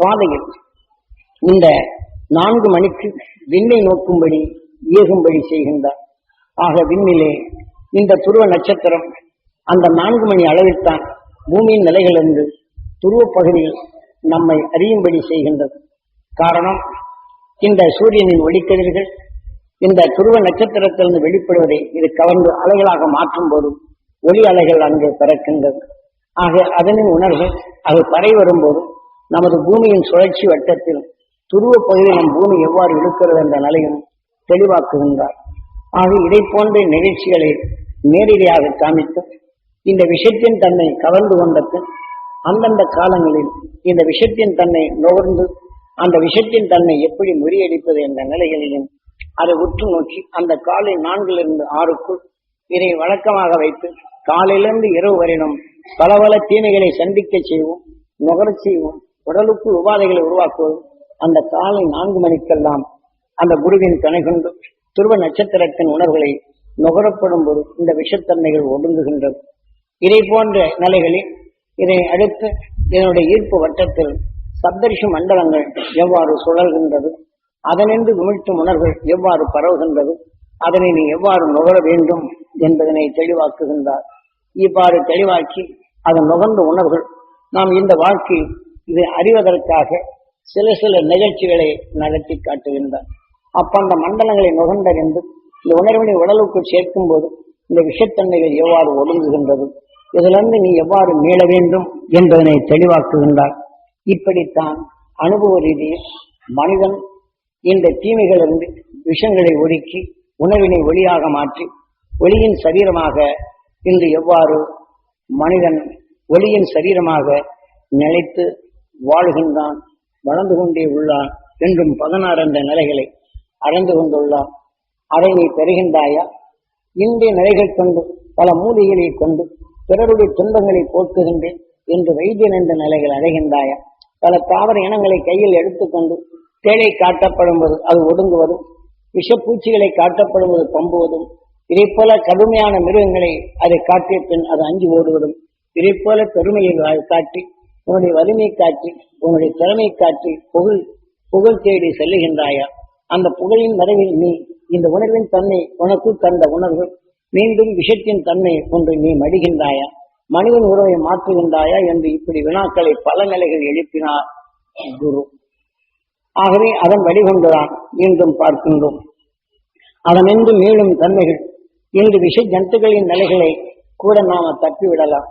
காலையில் இந்த நான்கு மணிக்கு விண்ணை நோக்கும்படி ஏகும்படி செய்கின்றார். ஆக விண்ணிலே இந்த துருவ நட்சத்திரம் அந்த நான்கு மணி அளவில்தான் பூமியின் நிலைகளிலிருந்து துருவ பகுதியில் நம்மை அறியும்படி செய்கின்றது. காரணம் இந்த சூரியனின் ஒளிக்கதிர்கள் இந்த துருவ நட்சத்திரத்திலிருந்து வெளிப்படுவதை இது கவர்ந்து அலைகளாக மாற்றும் போது ஒளி அலைகள் அங்கே பிறக்கின்றது. ஆக அதனின் உணர்வு அது பறை வரும்போது நமது பூமியின் சுழற்சி வட்டத்தில் துருவ பகுதியில் நம் பூமி எவ்வாறு இருக்கிறது என்ற நிலையும் தெளிவாக்குகின்றார். ஆக இதை போன்ற நிகழ்ச்சிகளை நேரடியாக காமித்து இந்த விஷயத்தின் தன்னை கவர்ந்து கொண்டது அந்தந்த காலங்களில் இந்த விஷயத்தின் தன்னை நுகர்ந்து அந்த விஷயத்தின் தன்னை எப்படி முறியடிப்பது என்ற நிலைகளையும் அதை உற்று நோக்கி அந்த காலை நான்கிலிருந்து ஆறுக்குள் இதை வழக்கமாக வைத்து காலையிலிருந்து இரவு வரையிலும் பல பல தீமைகளை சந்திக்க செய்வோம் நுகரச் செய்வோம் உடலுக்கு உபாதைகளை உருவாக்குவது. அந்த காலை நான்கு மணிக்கெல்லாம் அந்த குருவின் துணை கொண்டு துருவ நட்சத்திரத்தின் உணர்வுகளை நுகரப்படும் போது இந்த விஷத்தன்மைகள் ஒடுங்குகின்றது. இதை போன்ற நிலைகளில் இதை அடுத்து இதனுடைய ஈர்ப்பு வட்டத்தில் சப்தரிஷி மண்டலங்கள் எவ்வாறு சுழல்கின்றது அதனின்று விமிழ்த்தும் உணர்வுகள் எவ்வாறு பரவுகின்றது அதனை நீ எவ்வாறு நுகர வேண்டும் என்பதனை தெளிவாக்குகின்றார். இவ்வாறு தெளிவாக்கி அதன் நுகர்ந்த உணர்வுகள் நாம் இந்த வாழ்க்கை இதை அறிவதற்காக சில சில நிகழ்ச்சிகளை நடத்தி காட்டுகின்றார். அப்ப அந்த மண்டலங்களை நுகர்ந்தறிந்து இந்த உணர்வினை உடலுக்குள் சேர்க்கும் போது இந்த விஷத்தன்மைகள் எவ்வாறு ஒடுங்குகின்றது இதிலிருந்து நீ எவ்வாறு மீள வேண்டும் என்பதனை தெளிவாக்குகின்றார். இப்படித்தான் அனுபவ ரீதியில் மனிதன் இந்த தீமைகளிலிருந்து விஷங்களை ஒடுக்கி உணவினை ஒளியாக மாற்றி ஒளியின் சரீரமாக இன்று எவ்வாறு மனிதன் ஒளியின் சரீரமாக நிலைத்து வாழ்கின்றான் வளர்ந்து கொண்டே உள்ளான் என்றும் பதினாறு என்ற நிலைகளை அடைந்து கொண்டுள்ளான். அதை நீ பெறுகின்றாயா? இன்றைய நிலைகள் கொண்டு பல மூலிகளை கொண்டு பிறருடைய துன்பங்களை போக்குகின்றேன் என்று வைத்தியன் என்ற நிலைகள் அடைகின்றாயா பல தாவர இனங்களை கையில் எடுத்துக்கொண்டு தேளை காட்டப்படும்போது அது ஒடுங்குவதும் விஷப்பூச்சிகளை காட்டப்படுவது பம்புவதும் இதை போல கடுமையான மிருகங்களை அதை காட்டிய பின் அது அஞ்சு ஓடுவதும் இதை போல பெருமையை காட்டி உன்னுடைய வலிமை காட்டி உன்னுடைய திறமை காட்டி புகழ் புகழ் தேடி செல்லுகின்றாயா? அந்த புகழின் மறைவில் நீ இந்த உணர்வின் தன்மை உனக்கு தந்த உணர்வு மீண்டும் விஷத்தின் தன்மை ஒன்று நீ மடிகின்றாயா? மனிதன் உறவை மாற்றுகின்றாயா என்று இப்படி வினாக்களை பல நிலைகள் எழுப்பினார் குரு. ஆகவே அதன் வழிகொண்டுதான் மீண்டும் பார்க்கின்றோம். அதனின்று மீளும் தன்மைகள் இன்று விஷ ஜந்துக்களின் நிலைகளை கூட நாம தப்பிவிடலாம்.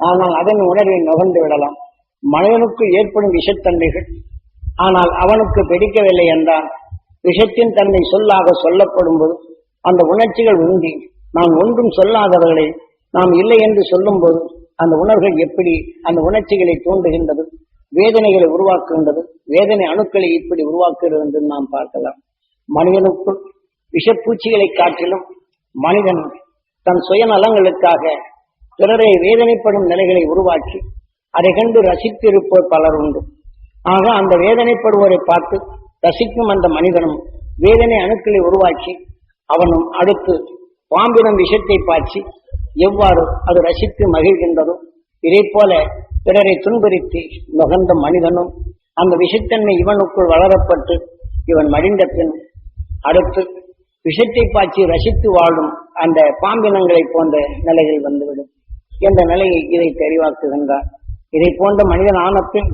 ஆனால் அதன் உணர்வை நுகர்ந்து விடலாம். மனிதனுக்கு ஏற்படும் விஷத்தன்மைகள். ஆனால் அவனுக்கு பிடிக்கவில்லை என்றால் விஷத்தின் தன்மை சொல்லாக சொல்லப்படும் போது அந்த உணர்ச்சிகள் உந்தி. நாம் ஒன்றும் சொல்லாதவர்களை நாம் இல்லை என்று சொல்லும்போது அந்த உணர்வுகள் எப்படி அந்த உணர்ச்சிகளை தூண்டுகின்றது வேதனைகளை உருவாக்குகின்றது வேதனை அணுக்களை இப்படி உருவாக்குகிறது என்று நாம் பார்க்கலாம். மனிதனுக்குள் விஷப்பூச்சிகளை காட்டிலும் மனிதன் தன் சுயநலங்களுக்காக பிறரை வேதனைப்படும் நிலைகளை உருவாக்கி அதை கண்டு ரசித்திருப்போர் பலர் உண்டு. ஆக அந்த வேதனைப்படுவோரை பார்த்து ரசிக்கும் அந்த மனிதனும் வேதனை அணுக்களை உருவாக்கி அவனும் அடுத்து பாம்பினம் விஷத்தை பாய்ச்சி எவ்வாறு அது ரசித்து மகிழ்கின்றதோ இதை போல பிறரை துன்புறுத்தி நுகர்ந்த மனிதனும் அந்த விஷத்தன்மை இவனுக்குள் வளரப்பட்டு இவன் மடிந்த பின் அடுத்து விஷத்தை பாய்ச்சி ரசித்து வாழும் அந்த பாம்பினங்களை போன்ற நிலைகள் வந்துவிடும். என்ற நிலையை இதை தெளிவாக்குகின்றார். இதை போன்ற மனிதன் ஆன பின்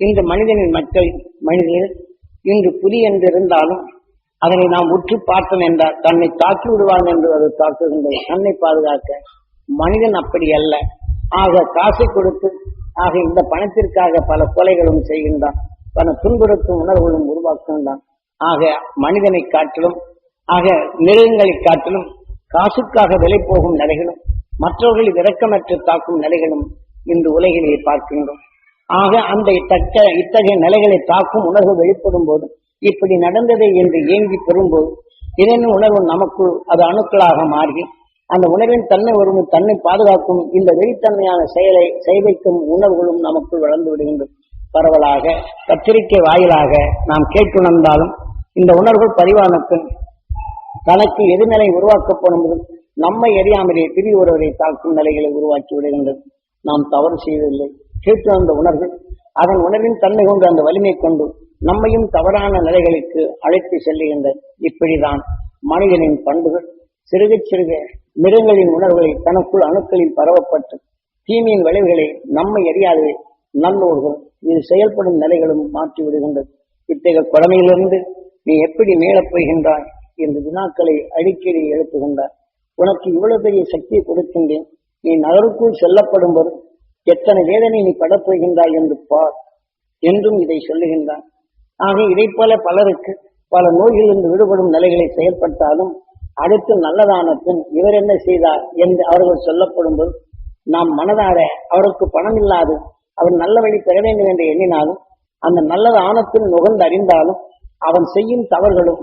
இந்த மனிதனின் மக்கள் மனிதர்கள் இன்று புலி என்றிருந்தாலும் அதனை நாம் உற்று பார்த்தோம் என்றால் தன்னை தாக்கி விடுவான் என்று அது தாக்குகின்றது தன்னை பாதுகாக்க மனிதன் அப்படி அல்ல. ஆக காசை கொடுத்து ஆக இந்த பணத்திற்காக பல கொலைகளும் செய்கின்றான். பல துன்புறுத்தும் உணர்வுகளும் உருவாக்குகின்றான். ஆக மனிதனை காட்டிலும் ஆக மிருகங்களை காட்டிலும் காசுக்காக விலை போகும் நிலைகளும் மற்றவர்களை இரக்கமற்று தாக்கும் நிலைகளும் இன்று உலகிலே பார்க்கின்றோம். ஆக அந்த தக்க இத்தகைய நிலைகளை தாக்கும் உணர்வு வெளிப்படும் போது இப்படி நடந்ததை என்று ஏங்கி பெறும்போது இதன் உணர்வு நமக்குள் அது அணுக்களாக மாறி அந்த உணர்வின் தன்மை ஒரு தன்னை பாதுகாக்கும் இந்த வெளித்தன்மையான செயலை செய்வைக்கும் உணர்வுகளும் நமக்குள் வளர்ந்து விடுகின்றது பரவலாக பத்திரிகை வாயிலாக நாம் கேட்டுணர்ந்தாலும் இந்த உணர்வுகள் பதிவான தனக்கு எதிர்நிலை உருவாக்கப்படும் நம்மை அறியாமலே பிரி ஒருவரை தாக்கும் நிலைகளை உருவாக்கி விடுகின்றது. நாம் தவறு செய்வதில்லை கேட்டு வந்த உணர்வு அதன் உணர்வின் தன்மை கொண்டு அந்த வலிமை கொண்டு நம்மையும் தவறான நிலைகளுக்கு அழைத்து செல்லுகின்ற இப்படிதான் மனிதனின் பண்புகள். சிறுக சிறுக மிருகங்களின் உணர்வுகளை தனக்குள் அணுக்களில் பரவப்பட்டு தீமையின் விளைவுகளை நம்மை அறியாதே நல்லோர்கள். இது செயல்படும் நிலைகளும் மாற்றி விடுகின்றது. இத்தகைய குழமையிலிருந்து நீ எப்படி மேலப் போகின்றாய்? என்று வினாக்களை அடிக்கடி எழுப்புகின்றார். உனக்கு இவ்வளவு பெரிய சக்தியை கொடுக்கின்றேன். நீ நகருக்குள் செல்லப்படும் வரும் எத்தனை வேதனை நீ படப்போகின்றாய் என்று பார். என்றும் இதை சொல்லுகின்றான். ஆக இதைப்போல பலருக்கு பல நோய்களிலிருந்து விடுபடும் நிலைகளை செயல்பட்டாலும் அடுத்து நல்லதான பின் இவர் என்ன செய்தார் என்று அவர்கள் சொல்லப்படும் போது நாம் மனதார அவருக்கு பணம் இல்லாது அவர் நல்ல வழி பெற வேண்டும் என்று எண்ணினாலும் அந்த நல்லது ஆனத்தில் நுகர்ந்து அறிந்தாலும் அவன் செய்யும் தவறுகளும்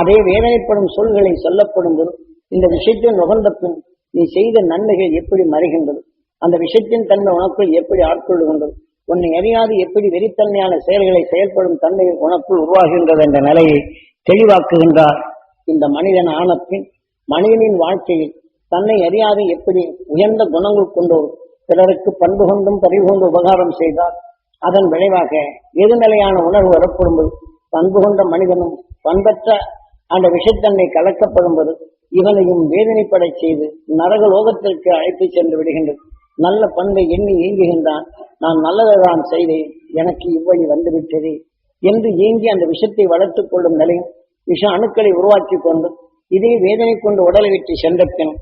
அதே வேதனைப்படும் சொல்களை சொல்லப்படும் போது இந்த விஷயத்தை நுகர்ந்த பின் நீ செய்த நன்மைகள் எப்படி மறைகின்றது? அந்த விஷயத்தின் தன்மை உனக்குள் எப்படி ஆட்கொள்ளுகின்றது? உன்னை அறியாது எப்படி வெறித்தன்மையான செயல்களை செயல்படும் தன்மை உனக்குள் உருவாகின்றது என்ற நிலையை தெளிவாக்குகின்றார் இந்த மனிதன் ஆனப்பின் மனிதனின் வாழ்க்கையில் தன்னை அறியாது எப்படி உயர்ந்த குணங்கள் கொண்டோர் பிறருக்கு பண்பு கொண்டும் பறிவு கொண்டு உபகாரம் செய்தார். அதன் விளைவாக எதிர்நிலையான உணர்வு வரப்படும்போது பண்பு கொண்ட மனிதனும் பண்பற்ற அந்த விஷத்தன்மை கலக்கப்படும்போது இவனையும் வேதனைப்படச் செய்து நரக லோகத்திற்கு அழைத்து சென்று விடுகின்றது. நல்ல பண்பை எண்ணி ஏங்குகின்றான். நான் நல்லதைதான் செய்தேன். எனக்கு இவ்வழி வந்துவிட்டதே என்று ஏங்கி அந்த விஷத்தை வளர்த்துக் கொள்ளும் நிலையும் விஷ அணுக்களை உருவாக்கி கொண்டு இதே வேதனை கொண்டு உடலை விட்டு சென்ற பின்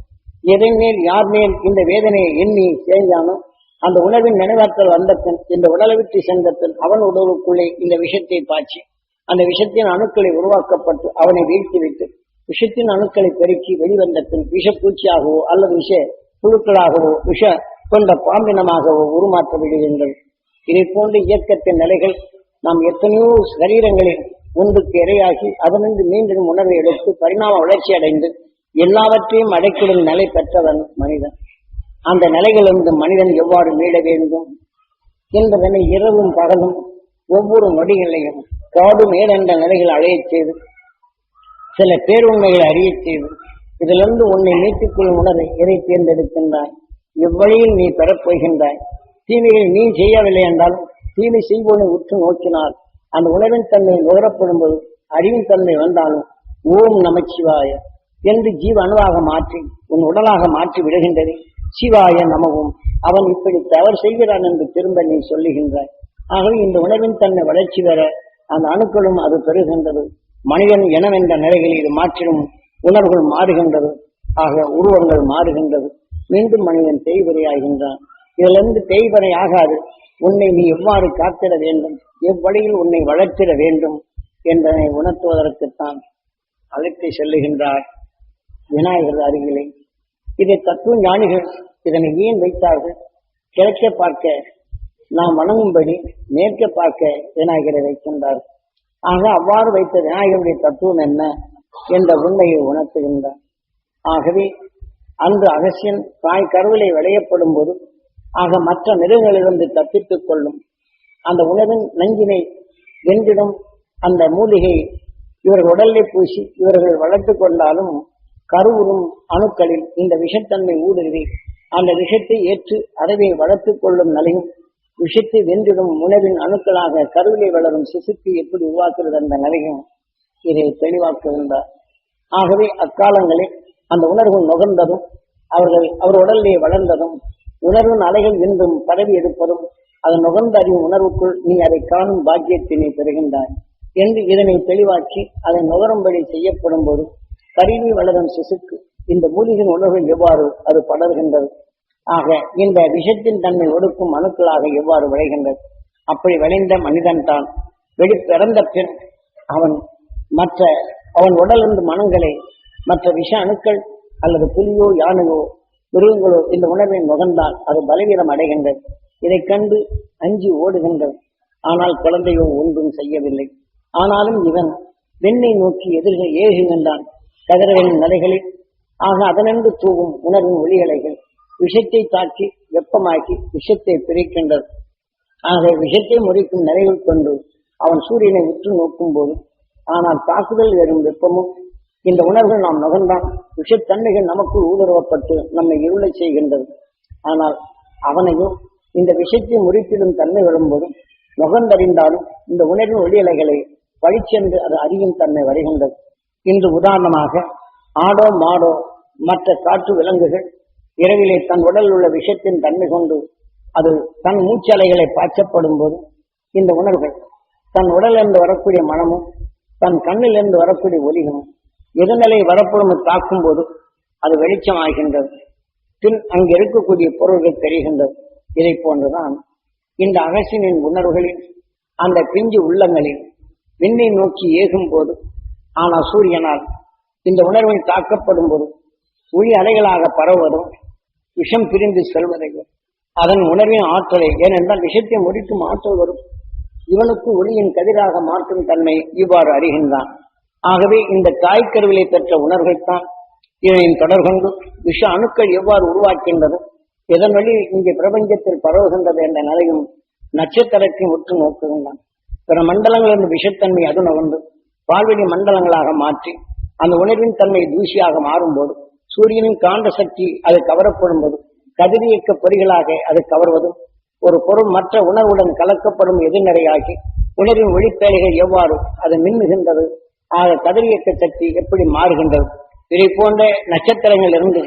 எதன் மேல் யார் மேல் இந்த வேதனையை எண்ணி சேர்ந்தானோ அந்த உணர்வின் நினைவாற்றல் வந்த பின் இந்த உடலை விட்டு சென்ற பின் அவன் உடலுக்குள்ளே இந்த விஷத்தை பாய்ச்சி அந்த விஷத்தின் அணுக்களை உருவாக்கப்பட்டு அவனை வீழ்த்திவிட்டு விஷத்தின் அணுக்களை பெருக்கி வெளிவந்த பின் விஷப்பூச்சியாகவோ அல்லது விஷ புழுக்களாகவோ விஷ கொண்ட பாம்பினமாகவோ உருமாற்ற விடுவீர்கள் இதை போன்ற இயக்கத்தின் நிலைகள் நாம் எத்தனையோ சரீரங்களில் ஒன்றுக்கு இரையாகி அதனின்று மீண்டும் உணர்வை எடுத்து பரிணாம வளர்ச்சி அடைந்து எல்லாவற்றையும் அடைக்கிடும் நிலை பெற்றவன் மனிதன். அந்த நிலைகளிலிருந்து மனிதன் எவ்வாறு மீள வேண்டும் என்பதனை இரவும் பகலும் ஒவ்வொரு நொடிகளையும் காடு மேலென்ற நிலைகள் அழையச் செய்து சில பேருண்மைகளை அறிய செய்து இதிலிருந்து உன்னை மீட்டுக் கொள்ளும் உணர்வை எதை தேர்ந்தெடுக்கின்றாய்? எவ்வழியில் நீ பெறப்போகின்றாய் தீமைகள் நீ செய்யவில்லை என்றாலும் தீமை செய்வோனை உற்று நோக்கினால் அந்த உணர்வின் தன்மை நுகரப்படும் போது அறிவின் தன்மை வந்தாலும் ஓம் நமச்சிவாய என்று ஜீவ அணுவாக மாற்றி உன் உடலாக மாற்றி விடுகின்றது. சிவாய நமவும் அவன் இப்படி தவறு செய்கிறான் என்று திரும்ப நீ சொல்லுகின்றாய். ஆகவே இந்த உணர்வின் தன்மை வளர்ச்சி பெற அந்த அணுக்களும் அது பெறுகின்றது. மனிதன் எனவென்ற நிலையில் இது மாற்றிடும் உணர்வுகள் மாறுகின்றது. ஆக உருவங்கள் மாறுகின்றது. மீண்டும் மனிதன் தேய்வரையாகின்றான் இதிலிருந்து தேய்வரை ஆகாது. உன்னை நீ எவ்வாறு காத்திட வேண்டும்? எவ்வழியில் உன்னை வளர்த்திட வேண்டும் என்பதனை உணர்த்துவதற்குத்தான் அழைத்து செல்லுகின்றார் விநாயகர் அருகிலே. இதை தத்துவ ஞானிகள் இதனை ஏன் வைத்தார்கள்? கிழக்க பார்க்க நாம் வணங்கும்படி மேற்க பார்க்க விநாயகரை வைக்கின்றார்கள். ஆக அவ்வாறு வைத்த விநாயகருடைய தத்துவம் என்ன என்ற உண்மையை உணர்த்துகின்றார் ஆகவே அன்று அகசியன் தாய் கருவிலை விளையப்படும் போது ஆக மற்ற மிருகங்களிலிருந்து தப்பித்துக் கொள்ளும். அந்த உணவின் நஞ்சினை வென்றிடும் அந்த மூலிகை இவர்கள் உடலை பூசி இவர்கள் வளர்த்து கொண்டாலும் கருவுறும் அணுக்களில் இந்த விஷத்தன்மை ஊடுருவி அந்த விஷத்தை ஏற்று அறவை வளர்த்து கொள்ளும் நிலையும் விஷத்தை வென்றிடும் உணவின் அணுக்களாக கருவிலை வளரும் சிசுக்கு எப்படி உருவாக்குகிறது என்ற நிலையும் இதை தெளிவாக்குகின்றார். ஆகவே அக்காலங்களில் அந்த உணர்வு நுகர்ந்ததும் அவர்கள் அவர் உடலிலே வளர்ந்ததும் உணர்வின் அலைகள் இன்றும் பரவி எடுப்பதும் அதன் நுகர்ந்த அறிவு உணர்வுக்குள் நீ அதை காணும் பாக்கியத்தினை பெறுகின்றாய் என்று இதனை தெளிவாக்கி அதை நுகரும்படி செய்யப்படும் போது கருவி வளரும் சிசுக்கு இந்த மூலிகின் உணர்வு எவ்வாறு அது படர்கின்றது? ஆக இந்த விஷத்தின் தன்மை ஒடுக்கும் அணுக்களாக எவ்வாறு விளைகின்றது? அப்படி விளைந்த மனிதன் தான் வெளி பிறந்த பின் அவன் மற்ற அவன் உடலிருந்து மனங்களை மற்ற விஷ அணுக்கள் அல்லது புலியோ யானையோ மிருகங்களோ இந்த உணர்வை நுகர்ந்தால் அது பலவீனம் அடைகின்றது. இதைக் கண்டு அஞ்சி ஓடுகின்றது. ஆனால் குழந்தையோ ஒன்றும் செய்யவில்லை. ஆனாலும் இவன் வெண்ணை நோக்கி எதிர்க ஏகுகின்றான். கதிரவனின் நிலைகளில் ஆக அதனென்று தூவும் உணர்வின் ஒளிகளை விஷத்தை தாக்கி வெப்பமாக்கி விஷத்தை பிரிக்கின்றது. ஆக விஷத்தை முறிக்கும் நிலைகள் கொண்டு அவன் சூரியனை உற்று நோக்கும் போது ஆனால் தாக்குதல் வெறும் வெப்பமும் இந்த உணர்வுகள் நாம் நுகர்ந்தான் விஷத்தன்மைகள் நமக்குள் ஊடுருவப்பட்டு நம்மை இருளை செய்கின்றது. ஆனால் அவனையும் இந்த விஷத்தை முறிப்பிடும் தன்மை வரும்போதும் நுகர்ந்தறிந்தாலும் இந்த உணர்வின் ஒளியலைகளை வழிச்சென்று அது அறியும் தன்மை வருகின்றது. இன்று உதாரணமாக ஆடோ மாடோ மற்ற காற்று விலங்குகள் இரவிலே தன் உடலில் உள்ள விஷத்தின் தன்மை கொண்டு அது தன் மூச்சலைகளை பாய்ச்சப்படும் போது இந்த உணர்வுகள் தன் உடலிலிருந்து வரக்கூடிய மனமும் தன் கண்ணிலிருந்து வரக்கூடிய ஒலியும் எதிர்நிலை வரப்படும் தாக்கும் போது அது வெளிச்சமாகின்றது. பின் அங்கு இருக்கக்கூடிய பொருள்கள் தெரிகின்றது. இதை போன்றுதான் இந்த அகசினின் உணர்வுகளில் அந்த பிஞ்சு உள்ளங்களில் விண்ணை நோக்கி ஏகும் போது ஆனால் சூரியனால் இந்த உணர்வில் தாக்கப்படும் போது ஒளி அலைகளாக பரவுவதும் விஷம் பிரிந்து செல்வதையும் அதன் உணர்வின் ஆற்றலை ஏனென்றால் விஷத்தை முடிக்கும் ஆற்றல் வரும். இவனுக்கு ஒளியின் கதிராக மாற்றும் தன்மை இவ்வாறு அறிகின்றான். ஆகவே இந்த காய்கருவிலை பெற்ற உணர்வைத்தான் இதனையும் தொடர்கொண்டு விஷ அணுக்கள் எவ்வாறு உருவாக்கின்றது இதன் வழி இங்கே பிரபஞ்சத்தில் பரவுகின்றது என்ற நிலையும் நட்சத்திரத்தையும் உற்று நோக்குகின்றான். பிற மண்டலங்களின் விஷத்தன்மை அது நகர்ந்து பால்வெளி மண்டலங்களாக மாற்றி அந்த உணர்வின் தன்மை தூசியாக மாறும்போது சூரியனின் காந்த சக்தி அது கவரப்படும் போது கதிரியக்க பொறிகளாக அது கவர்வதும் ஒரு பொருள் மற்ற உணர்வுடன் கலக்கப்படும் எதிர்நிலையாகி உணர்வின் ஒளிப்பேலைகள் எவ்வாறு அது மின்மிகின்றது ஆக கதிரியக்க சக்தி எப்படி மாறுகின்றது? இதை போன்ற நட்சத்திரங்கள் இருந்து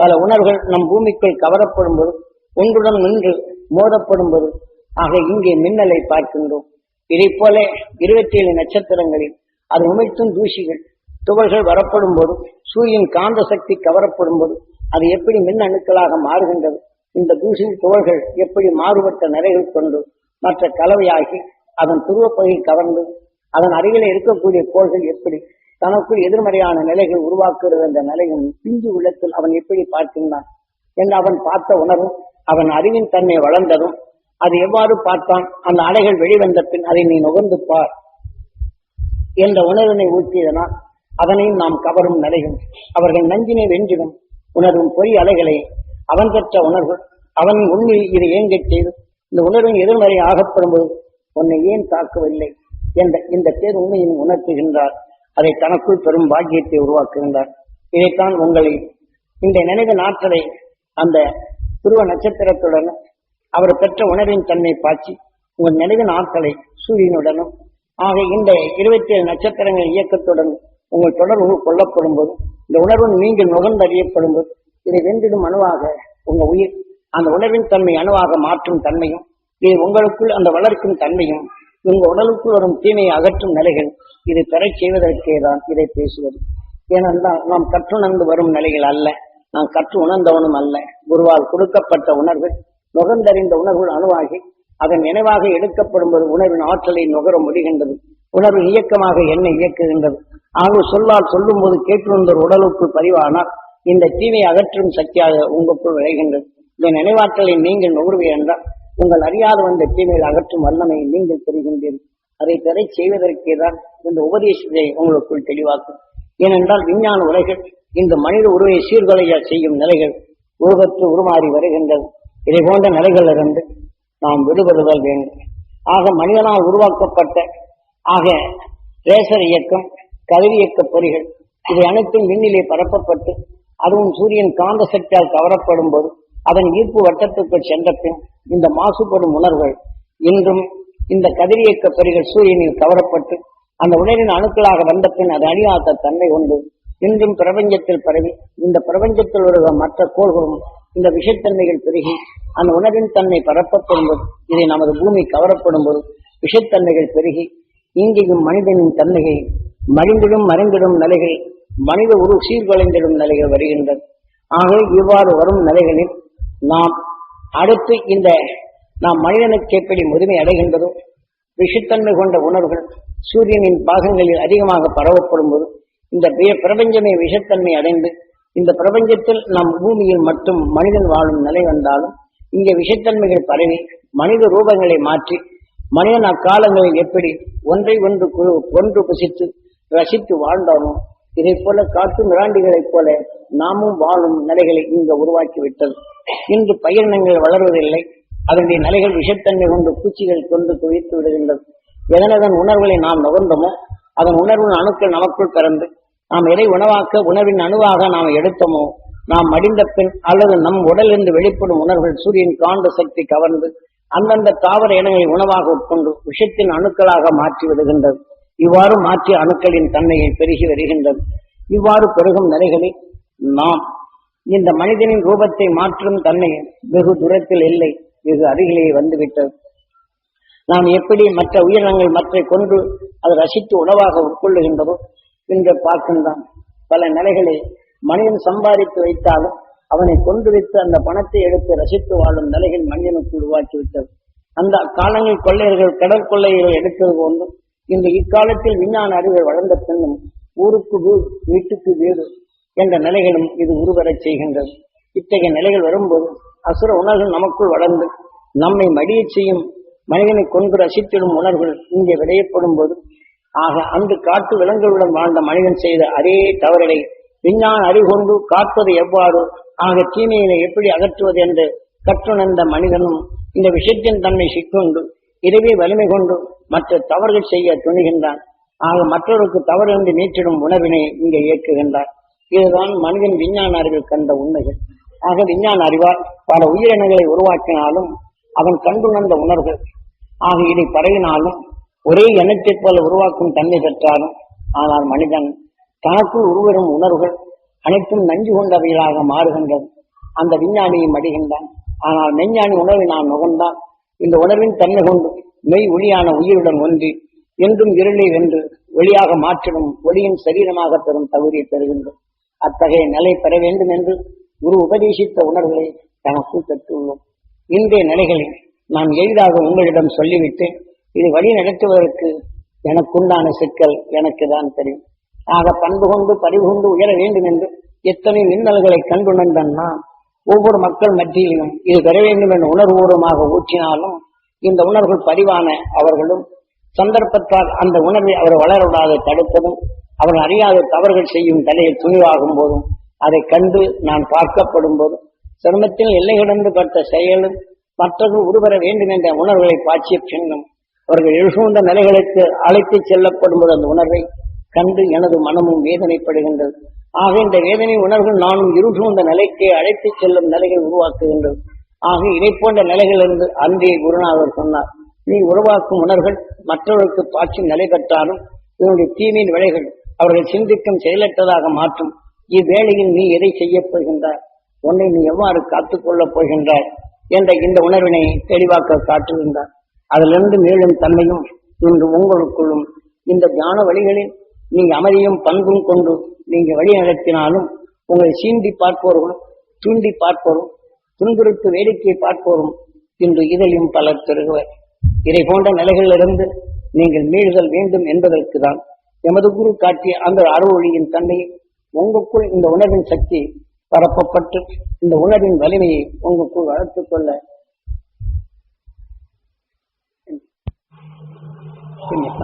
பல உணர்வுகள் நம் பூமிக்குள் கவரப்படும் போது ஒன்றுடன் நின்று மோதப்படும் போது ஆக இங்கே மின்னலை பார்க்கின்றோம். இதை போல இருபத்தி ஏழு நட்சத்திரங்களில் அது உமைத்தும் தூசிகள் துகள்கள் வரப்படும் போது சூரியன் காந்த சக்தி கவரப்படும் போது அது எப்படி மின் அணுக்களாக மாறுகின்றது? இந்த தூசி துகள்கள் எப்படி மாறுபட்ட நிறைகள் கொண்டு மற்ற கலவையாகி அதன் துருவப்பகுதியில் கவர்ந்து அதன் அருகிலே இருக்கக்கூடிய கோள்கள் எப்படி தனக்குள் எதிர்மறையான நிலைகள் உருவாக்குகிறது என்ற நிலையும் பிஞ்சு உள்ளத்தில் அவன் எப்படி பார்க்கின்றான்? என்று அவன் பார்த்த உணர்வும் அவன் அறிவின் தன்மை வளர்ந்ததும் அது எவ்வாறு பார்த்தான்? அந்த அலைகள் வெளிவந்த பின் அதை நீ நுகர்ந்து பார் என்ற உணர்வினை ஊற்றியதனால் அதனையும் நாம் கவரும் நிலையும் அவர்கள் நஞ்சினை வென்றிடும் உணரும் பொறி அலைகளை. அவன் பெற்ற உணர்வு அவன் உண்மையில் இதை ஏங்கச் செய்து இந்த உணர்வின் எதிர்மறை ஆகப்படும்போது உன்னை ஏன் தாக்கவில்லை என்ற இந்த பேர் உண்மையின் உணர்த்துகின்றார். அதை தனக்குள் பெரும் பாக்கியத்தை உருவாக்குகின்றார். இதைத்தான் உங்களை இந்த நினைவு நாற்றலை அந்த துருவ நட்சத்திரத்துடன் அவர் பெற்ற உணர்வின் தன்மை பாய்ச்சி உங்கள் நினைவு ஆற்றலை சூரியனுடனும் ஆக இந்த இருபத்தி ஏழு நட்சத்திரங்கள் இயக்கத்துடன் உங்கள் தொடர்பு கொள்ளப்படும் போது இந்த உணர்வு நீங்கள் நுகர்ந்தறியப்படும் போது இதை வென்றிடும் அணுவாக உங்க உயிர். அந்த உணர்வின் தன்மை அணுவாக மாற்றும் தன்மையும் இது உங்களுக்குள் அந்த வளர்க்கும் தன்மையும் உங்க உடலுக்குள் வரும் தீமையை அகற்றும் நிலைகள் இது பெறச் செய்வதற்கே தான் இதை பேசுவது. ஏனென்றால் நாம் கற்றுணர்ந்து வரும் நிலைகள் அல்ல. நாம் கற்று உணர்ந்தவனும் அல்ல. குருவால் கொடுக்கப்பட்ட உணர்வு நுகர்ந்தறிந்த உணர்வு அணுவாகி அதன் நினைவாக எடுக்கப்படும் போது உணர்வின் ஆற்றலை நுகர முடிகின்றது. உணர்வு இயக்கமாக என்ன இயக்குகின்றது. அவங்க சொல்லால் சொல்லும் போது கேட்டுணர்ந்தோர் உடலுக்கு பதிவானால் இந்த தீமையை அகற்றும் சக்தியாக உங்களுக்குள் விளைகின்றது. இந்த நினைவாற்றலை நீங்கள் நுகர்வு என்றால் உங்கள் அறியாத வந்த தீமையில் அகற்றும் வல்லமையை நீங்கள் பெறுகின்றீர்கள் அதை பெற செய்வதற்கே தான் இந்த உபதேசத்தை உங்களுக்குள் தெளிவாக்கும். ஏனென்றால் விஞ்ஞான உலைகள் இந்த மனித உருவை சீர்கொலைய செய்யும் நிலைகள் உருவத்து உருமாறி வருகின்றது. இதை போன்ற நிலைகளிலிருந்து நாம் விடுபடுதல் வேண்டும். ஆக மனிதனால் உருவாக்கப்பட்ட ஆக ரேசர் இயக்கம் கதிரியக்க பொறிகள். இவை அனைத்தும் விண்ணிலே பரப்பப்பட்டு அதுவும் சூரியன் காந்த சக்தியால் கவரப்படும் போது அதன் ஈர்ப்பு வட்டத்துக்குள் சென்ற பின் இந்த மாசுபடும் உணர்வுகள் இன்றும் இந்த கதிரியக்க பொறிகள் சூரியனில் கவரப்பட்டு அந்த உணரின் அணுக்களாக வந்த பின் அது அழியாத தன்மை உண்டு. இன்றும் பிரபஞ்சத்தில் பரவி இந்த பிரபஞ்சத்தில் உள்ள மற்ற கோள்களும் இந்த விஷத்தன்மைகள் பெருகி அந்த உணர்வின் தன்மை பரப்பப்படும் போது இதை நமது பூமி கவரப்படும் போது விஷத்தன்மைகள் பெருகி இங்கேயும் மனிதனின் தன்மையை மறிந்திடும் மறைந்திடும் நிலைகள் மனித உரு சீர்குலைந்திடும் நிலைகள் வருகின்றது ஆகவே இவ்வாறு வரும் நிலைகளில் நாம் அடுத்து இந்த நாம் மனிதனுக்கு எப்படி முதுமை அடைகின்றதோ விஷத்தன்மை கொண்ட உணர்வுகள் சூரியனின் பாகங்களில் அதிகமாக பரவப்படும் போது இந்த பிரபஞ்சமே விஷத்தன்மை அடைந்து இந்த பிரபஞ்சத்தில் நம் பூமியில் மட்டும் மனிதன் வாழும் நிலை வந்தாலும் இங்கே விஷத்தன்மைகள் பரவி மனித ரூபங்களை மாற்றி மனிதன் அக்காலங்களில் எப்படி ஒன்றை ஒன்று ஒன்று புசித்து ரசித்து வாழ்ந்தாலும் இதை போல காட்டு மிராண்டிகளைப் போல நாமும் வாழும் நிலைகளை இங்கு உருவாக்கி விட்டது இன்று பயிரினங்கள் வளர்வதில்லை. அதனுடைய நிலைகள் விஷத்தன்மை கொண்டு பூச்சிகள் கொண்டு குவித்து விடுகின்றது. எதனதன் உணர்வுகளை நாம் நுகர்ந்தோமோ அதன் உணர்வின் அணுக்கள் நமக்குள் பிறந்து நாம் எதை உணவாக்க உணவின் அணுவாக நாம் எடுத்தோமோ நாம் மடிந்த பின் அல்லது நம் உடலிருந்து வெளிப்படும் உணர்வுகள் சூரியன் காந்த சக்தி கவர்ந்து அந்தந்த தாவர இனங்களை உணவாக உட்கொண்டு விஷத்தின் அணுக்களாக மாற்றி விடுகின்றது. இவ்வாறு மாற்றிய அணுக்களின் தன்மையை பெருகி வருகின்றது. இவ்வாறு பெருகும் நிலைகளை நாம் இந்த மனிதனின் ரூபத்தை மாற்றும் தன்மை வெகு தூரத்தில் இல்லை வெகு அருகிலே வந்துவிட்டது. நாம் எப்படி மற்ற உயிரினங்கள் மற்றை கொண்டு அதை ரசித்து உணவாக உட்கொள்ளுகின்றதோ என்று பார்க்கின்றான். பல நிலைகளை மனிதன் சம்பாதித்து வைத்தாலும் அவனை கொண்டு வைத்து அந்த பணத்தை எடுத்து ரசித்து வாழும் நிலைகள் மனிதனுக்கு உருவாக்கிவிட்டது. அந்த காலங்களில் கொள்ளையர்கள் கடல் கொள்ளையர்கள் எடுத்தது போன்றும் இந்த இக்காலத்தில் விஞ்ஞான அறிவை வளர்ந்த பின்னும் ஊருக்கு வீடு வீட்டுக்கு வீடு என்ற நிலைகளும் இது உருவரச் செய்கின்றது. இத்தகைய நிலைகள் வரும்போது அசுர உணர்வுகள் நமக்குள் வளர்ந்து நம்மை மடியச் செய்யும் மனிதனை கொண்டு ரசித்திடும் உணர்வுகள் இங்கே விளையப்படும் போது ஆக அன்று காட்டு விலங்குகளுடன் வாழ்ந்த மனிதன் செய்த அதே தவறுகளை விஞ்ஞான அறிகொண்டு காப்பது எவ்வாறு? ஆக தீமையினை எப்படி அகற்றுவது என்று கற்றுணர்ந்த மனிதனும் இந்த விஷயத்தின் தன்மை சிக்கொண்டு இதுவே வலிமை கொண்டு மற்ற தவறுகள் செய்ய துணிகின்றான். ஆக மற்றவருக்கு தவறு என்று நீட்டிடும் உணவினை இங்கே இயக்குகின்றார். இதுதான் மனிதன் விஞ்ஞான அறிவில் கண்ட உண்மைகள். ஆக விஞ்ஞான அறிவால் பல உயிரினங்களை உருவாக்கினாலும் அவன் கண்டுணர்ந்த உணர்வுகள். ஆக இதை பரவினாலும் ஒரே எண்ணத்தைப் போல உருவாக்கும் தன்மை பெற்றாலும் ஆனால் மனிதன் தனக்குள் உருவரும் உணர்வுகள் அனைத்தும் நஞ்சு கொண்டவைகளாக மாறுகின்றது அந்த விஞ்ஞானியை மடிகின்றான். ஆனால் மெஞ்ஞானி உணர்வை நான் நுகர்ந்தான். இந்த உணர்வின் தன்மை கொண்டு மெய் ஒளியான உயிருடன் ஒன்றி என்றும் இருளை வென்று ஒளியாக மாற்றிடும் ஒளியின் சரீரமாக பெறும் தகுதியை பெறுகின்றோம். அத்தகைய நிலை பெற வேண்டும் என்று குரு உபதேசித்த உணர்வுகளை தனக்குள் பெற்றுள்ளோம். இன்றைய நிலைகளை நான் எளிதாக உங்களிடம் சொல்லிவிட்டு இது வழி நடத்துவதற்கு எனக்குண்டான சிக்கல் எனக்கு தான் தெரியும். ஆக பண்பு கொண்டு பறிவு கொண்டு உயர வேண்டும் என்று எத்தனை மின்னல்களை கண்டுணர்ந்த நான்? ஒவ்வொரு மக்கள் மத்தியிலும் இது பெற வேண்டும் என்ற உணர்வுபூர்வமாக ஊற்றினாலும் இந்த உணர்வுகள் பதிவான அவர்களும் சந்தர்ப்பத்தால் அந்த உணர்வை அவர் வளரவிடாத தடுப்பதும் அவர் அறியாத தவறுகள் செய்யும் தலையில் துணிவாகும் போதும் அதை கண்டு நான் பார்க்கப்படும் போதும் சிரமத்தில் எல்லை கடந்து பட்ட செயலும் மற்றவர்கள் உருவர வேண்டும் என்ற உணர்வுகளை பாய்ச்சிய பின்னும் அவர்கள் எழுசூழ்ந்த நிலைகளுக்கு அழைத்து செல்லப்படும் போது அந்த உணர்வை கண்டு எனது மனமும் வேதனைப்படுகின்றது. ஆக இந்த வேதனை உணர்வுகள் நானும் இருசூழ்ந்த நிலைக்கு அழைத்து செல்லும் நிலைகள் உருவாக்குகின்றது. ஆக இதை போன்ற நிலைகளிலிருந்து அன்றே குருநாதர் சொன்னார். நீ உருவாக்கும் உணர்வுகள் மற்றவர்களுக்கு பாய்ச்சி நிலை பெற்றாலும் இதனுடைய தீமையின் விளைகள் அவர்கள் சிந்திக்கும் செயலற்றதாக மாற்றும். இவ்வேளையில் நீ எதை செய்ய போகின்றாய்? உன்னை நீ எவ்வாறு காத்துக்கொள்ளப் போகின்றாய்? என்ற இந்த உணர்வினை தெளிவாக்க காட்டுகின்றார். அதிலிருந்து மேலும் தன்மையும் இன்று உங்களுக்குள்ளும். இந்த ஞான வழிகளில் நீங்க அமைதியும் பண்பும் கொண்டு நீங்க வழி நடத்தினாலும் உங்களை சீண்டி பார்ப்போரும் தூண்டி பார்ப்போரும் துன்புறுத்து வேடிக்கை பார்ப்போரும். இன்று இதையும் பலர் பெறுகுவர் இதை போன்ற நிலைகளிலிருந்து நீங்கள் மீளுதல் வேண்டும் என்பதற்கு தான் எமது குரு காட்டிய அந்த அருளொளியின் தன்மையை உங்களுக்குள் இந்த உணர்வின் சக்தி பரப்பப்பட்டு இந்த உணர்வின் வலிமையை உங்களுக்குள் வளர்த்துக் கொள்ள. கொஞ்சம்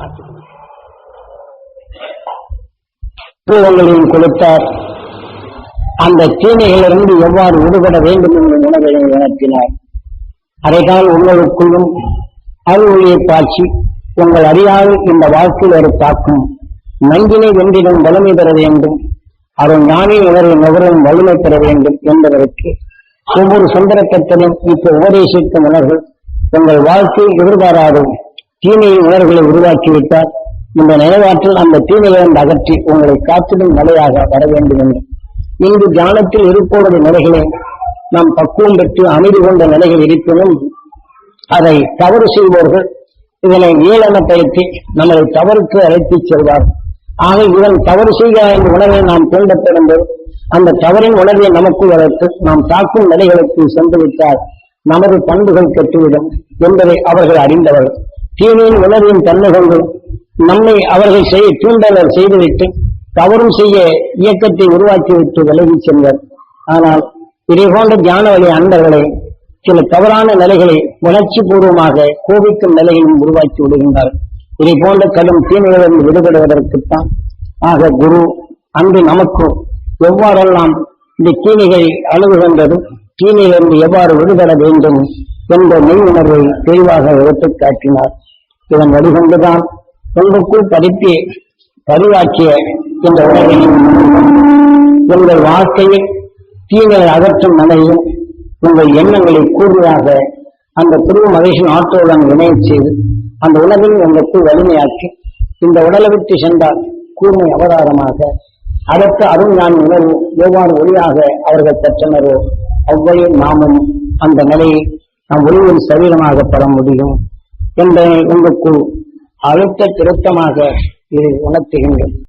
பூவங்களையும் கொடுத்தார். அந்த தீமைகளிலிருந்து எவ்வாறு விடுபட வேண்டும் என்ற உணவை உணர்த்தினார். அதைதான் உங்களுக்குள்ளும் அருள்ஒளியை பாய்ச்சி உங்கள் அறியாமல் இந்த வாழ்க்கையில் ஒரு தாக்கும். நஞ்சினை வென்றிடம் வலிமை பெற வேண்டும். அருள் ஞானி இவரை நுகரும் வலிமை பெற வேண்டும் என்பதற்கு ஒவ்வொரு சந்தர்ப்பத்திலும் இப்ப உபதேசிக்கும் உணர்வு உங்கள் வாழ்க்கையில் எதிர்பாராத தீமையின் உணர்வுகளை உருவாக்கிவிட்டார். இந்த நினைவாற்றல் அந்த தீமையிலிருந்து அகற்றி உங்களை காத்திடும் நிலையாக வர வேண்டும் என்று. இங்கு தியானத்தில் இருப்போரது நிலைகளை நாம் பக்குவம் பெற்று அமைதி கொண்ட நிலைகள் இருப்பினும் அதை தவறு செய்வோர்கள். இதனை ஏளனப்படுத்தி நம்மளை தவறுக்கு அழைத்துச் செல்வார். ஆக இதன் தவறு செய்கிறார் என்ற உணர்வை நாம் தூண்டப்படும் போது அந்த தவறின் உணர்வை நமக்கு வளர்த்து நாம் தாக்கும் நிலைகளுக்கு சென்று விட்டால் நமது பண்புகள் கெட்டுவிடும் என்பதை அவர்கள் அறிந்தவர்கள். தீமையின் உணர்வின் தன்மை கொண்டு நம்மை அவர்கள் செய்ய தூண்டலர் செய்துவிட்டு தவறும் செய்ய இயக்கத்தை உருவாக்கிவிட்டு விலகி சென்றார் ஆனால் இதை போன்ற தியான வழி அன்பர்களை சில தவறான நிலைகளை உணர்ச்சி பூர்வமாக கோபிக்கும் நிலையிலும் உருவாக்கி விடுகின்றார் இதை போன்ற கடும் தீமைகளிலிருந்து விடுபடுவதற்குத்தான் ஆக குரு அன்று நமக்கும் எவ்வாறெல்லாம் இந்த தீமைகள் அணுகுகின்றதும் தீமையிலிருந்து எவ்வாறு விடுபட வேண்டும் என்ற மெய் உணர்வை தெளிவாக எடுத்துக் காட்டினார் இதன் வழிகொண்டுதான் உங்களுக்குள் படிப்பி பதிவாக்கிய இந்த உணர்வை உங்கள் வாழ்க்கையில் தீமையை அகற்றும் நிலையில் உங்கள் எண்ணங்களை கூடுதலாக அந்த துருவ மகேஷன் ஆற்றோடன் இணைய செய்து அந்த உணவில் உங்களுக்கு வலிமையாக்கி இந்த உடலை விட்டு சென்றால் கூர்மை அவதாரமாக அதற்கு அருள் நான் உணர்வு எவ்வாறு ஒளியாக அவர்கள் பெற்றனரோ அவ்வளவு நாமும் அந்த நிலையை நாம் ஒளியின் சரீரமாக பெற முடியும். என்பதை உங்களுக்கு அழுத்த திருத்தமாக இது உணர்த்துகின்றது